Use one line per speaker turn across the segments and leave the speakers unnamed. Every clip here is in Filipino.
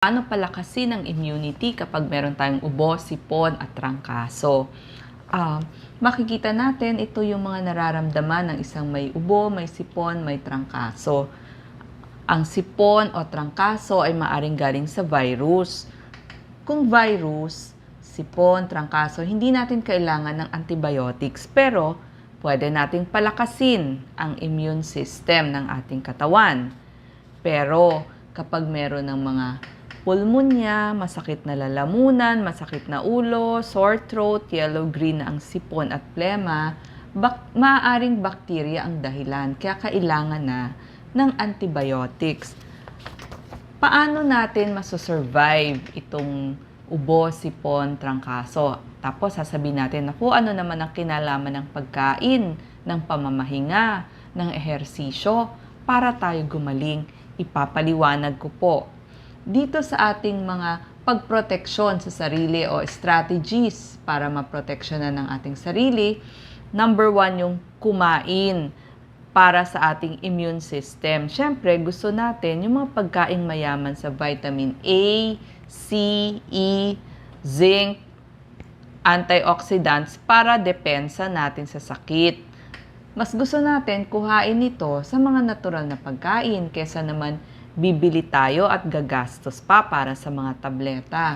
paano palakasin ang immunity kapag meron tayong ubo, sipon at trangkaso. Ah, makikita natin ito yung mga nararamdaman ng isang may ubo, may sipon, may trangkaso. Ang sipon o trangkaso ay maaring galing sa virus. Kung virus, sipon, trangkaso, hindi natin kailangan ng antibiotics pero pwede nating palakasin ang immune system ng ating katawan. Pero kapag meron ng mga pulmonya, masakit na lalamunan, masakit na ulo, sore throat, yellow-green na ang sipon at plema, bak- maaaring bakterya ang dahilan. Kaya kailangan na ng antibiotics. Paano natin masosurvive itong ubo, sipon, trangkaso? Tapos sasabihin natin, naku, ano naman ang kinalaman ng pagkain, ng pamamahinga, ng ehersisyo, para tayo gumaling. Ipapaliwanag ko po dito sa ating mga pagproteksyon sa sarili o strategies para maproteksyonan ng ating sarili, number one yung kumain para sa ating immune system. Siyempre, gusto natin yung mga pagkain mayaman sa vitamin A, C, E, zinc, antioxidants para depensa natin sa sakit. Mas gusto natin kuhain ito sa mga natural na pagkain kesa naman bibili tayo at gagastos pa para sa mga tableta.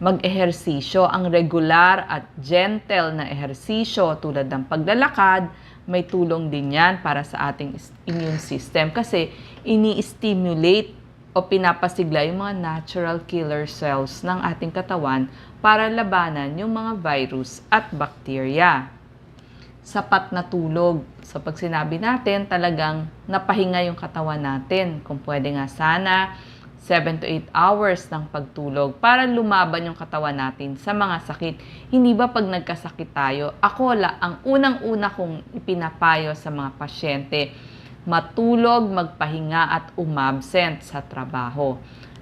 Mag-ehersisyo, ang regular at gentle na ehersisyo tulad ng paglalakad, may tulong din yan para sa ating immune system kasi ini-stimulate o pinapasigla yung mga natural killer cells ng ating katawan para labanan yung mga virus at bakterya sapat na tulog. So pag sinabi natin, talagang napahinga yung katawan natin. Kung pwede nga sana, 7 to 8 hours ng pagtulog para lumaban yung katawan natin sa mga sakit. Hindi ba pag nagkasakit tayo, ako la, ang unang-una kong ipinapayo sa mga pasyente, matulog, magpahinga at umabsent sa trabaho.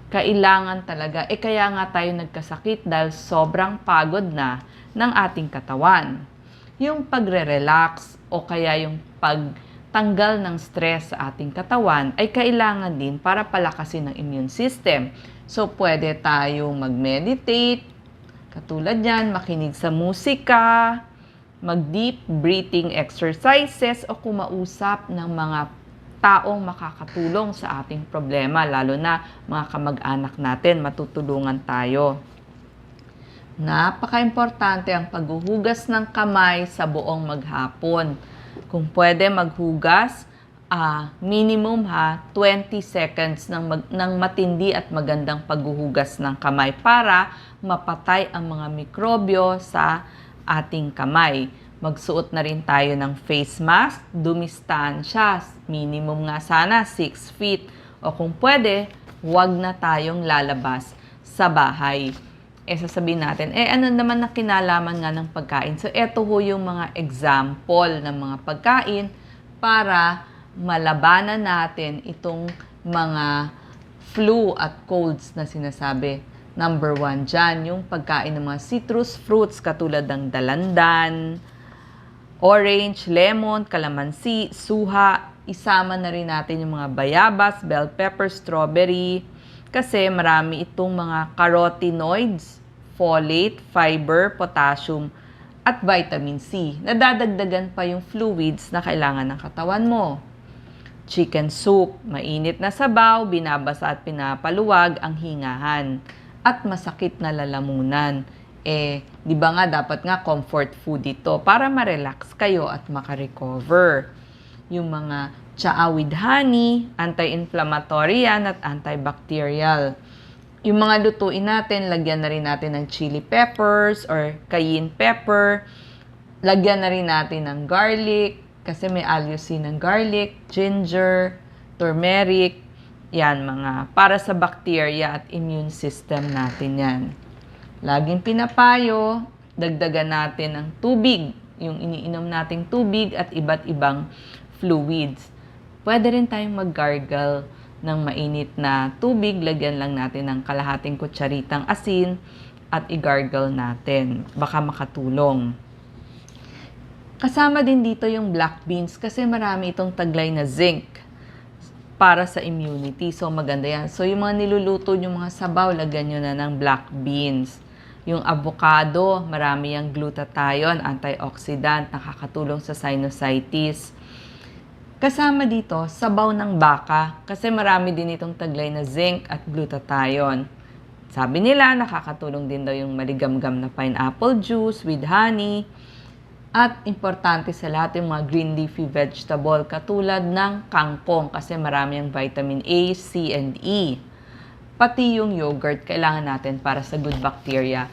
Kailangan talaga, eh kaya nga tayo nagkasakit dahil sobrang pagod na ng ating katawan yung pagre-relax o kaya yung pagtanggal ng stress sa ating katawan ay kailangan din para palakasin ang immune system. So, pwede tayong mag-meditate, katulad yan, makinig sa musika, mag-deep breathing exercises o kumausap ng mga taong makakatulong sa ating problema, lalo na mga kamag-anak natin, matutulungan tayo. Napaka-importante ang paghuhugas ng kamay sa buong maghapon. Kung pwede maghugas, ah, minimum ha, 20 seconds ng, mag, ng matindi at magandang paghuhugas ng kamay para mapatay ang mga mikrobyo sa ating kamay. Magsuot na rin tayo ng face mask, dumistansya, minimum nga sana 6 feet. O kung pwede, huwag na tayong lalabas sa bahay eh sasabihin natin, eh ano naman na kinalaman nga ng pagkain. So eto ho yung mga example ng mga pagkain para malabanan natin itong mga flu at colds na sinasabi. Number one dyan, yung pagkain ng mga citrus fruits katulad ng dalandan, orange, lemon, calamansi, suha. Isama na rin natin yung mga bayabas, bell pepper, strawberry, kasi marami itong mga carotenoids, folate, fiber, potassium, at vitamin C. Nadadagdagan pa yung fluids na kailangan ng katawan mo. Chicken soup, mainit na sabaw, binabasa at pinapaluwag ang hingahan. At masakit na lalamunan. Eh, di ba nga dapat nga comfort food ito para ma-relax kayo at makarecover. Yung mga tsaa with honey, anti-inflammatory yan at antibacterial. Yung mga lutuin natin, lagyan na rin natin ng chili peppers or cayenne pepper. Lagyan na rin natin ng garlic kasi may allicin ng garlic, ginger, turmeric. Yan mga para sa bacteria at immune system natin yan. Laging pinapayo, dagdagan natin ng tubig, yung iniinom nating tubig at iba't ibang fluids. Pwede rin tayong mag-gargle ng mainit na tubig, lagyan lang natin ng kalahating kutsaritang asin at i-gargle natin. Baka makatulong. Kasama din dito yung black beans kasi marami itong taglay na zinc. para sa immunity. So, maganda yan. So, yung mga niluluto yung mga sabaw, lagyan nyo na ng black beans. Yung avocado, marami yung glutathione, antioxidant, nakakatulong sa sinusitis. Kasama dito, sabaw ng baka kasi marami din itong taglay na zinc at glutathione. Sabi nila, nakakatulong din daw yung maligamgam na pineapple juice with honey. At importante sa lahat yung mga green leafy vegetable katulad ng kangkong kasi marami ang vitamin A, C, and E. Pati yung yogurt kailangan natin para sa good bacteria.